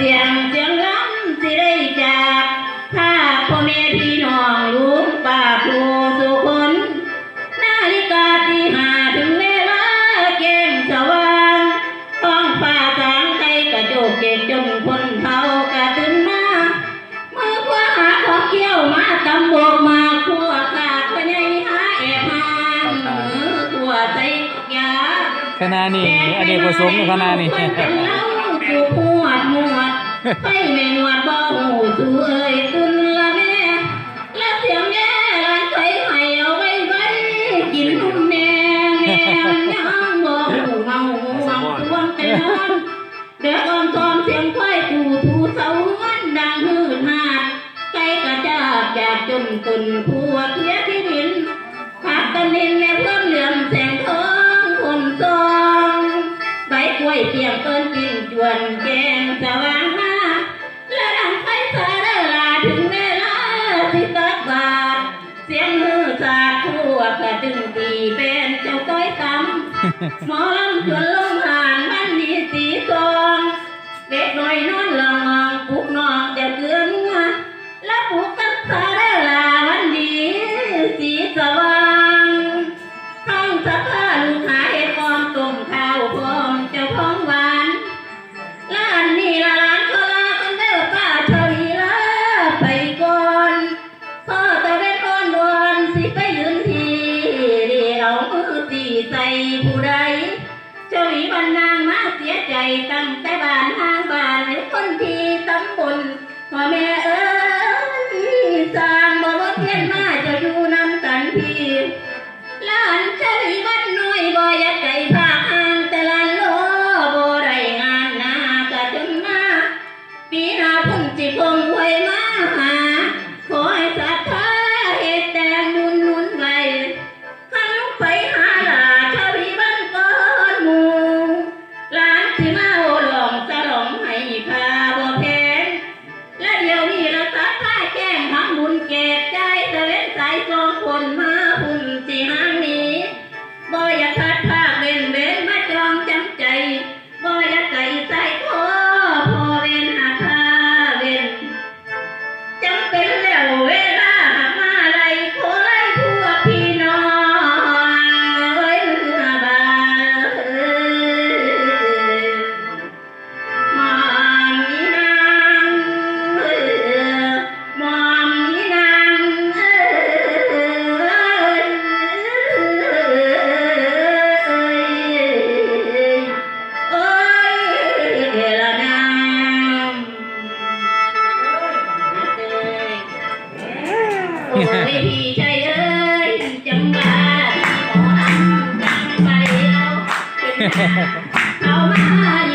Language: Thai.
เสียงเสียงล้ำสิได้จากถ้าพ่อแม่พี่น้องลุงป้าผู้สุคนนาฬิกาที่หาถึงเวลาแก้งสว่างท้องฟ้าสางไกลกระโจกเก็บจนคนเฒ่ากระตื่นมามือขวาหาของเกี้ยวมาตำบกมาขัวขาดพญายหาแอบหางมือขัวใจยาคณะนี่อเนกประสงค์คณะนี่ จูปวดหมวดไปไม่นวดบ่หูสูเอ้ยตุนละแม่และเสียงแย่ร้านไข่ให้เอาไว้ไว้กินนุ่มแน่แม่มันยังบ่หูเมาหูเมาทวงแต่นอนเด็กอ่อนตอนเสียงควายถูถูเสาวันดังฮือหาดไก่กระจาบจากจนตุนผัวเทียที่ดินขาดกันนินแม่เพิ่มเหลือมแสงทองคนซองใบกล้วยเปียงเอิ้ จึงตีเป็นเจ้าต้อยตำหมอลำชวนลงหานมันดีสีทองเด็กน้อยนอนละมองปลุกน้องจะเกลือนัวและปลุกกันสาเดอลาวันดีสีสว่างห้องสักผ้าลูกหา เฉลีบันนางมาเสียใจตั้งแต่บ้านห้างบ้านในคนที่ตำบลพ่อแม่เอ้ยสร้างบ่ว่เพียนมาจะอยู่นำกันพี่หลานชายบ้านน้อยบ่อยากไก่พาห่างแต่ลานโลบ่ได้งานหน้ากะจนมาปีหน้าพุ่งจิคง งทำบุญแจกใจเตะเวนสายจองคนมา เอ้ยจังบ้าขออันจังไปเอาเอามา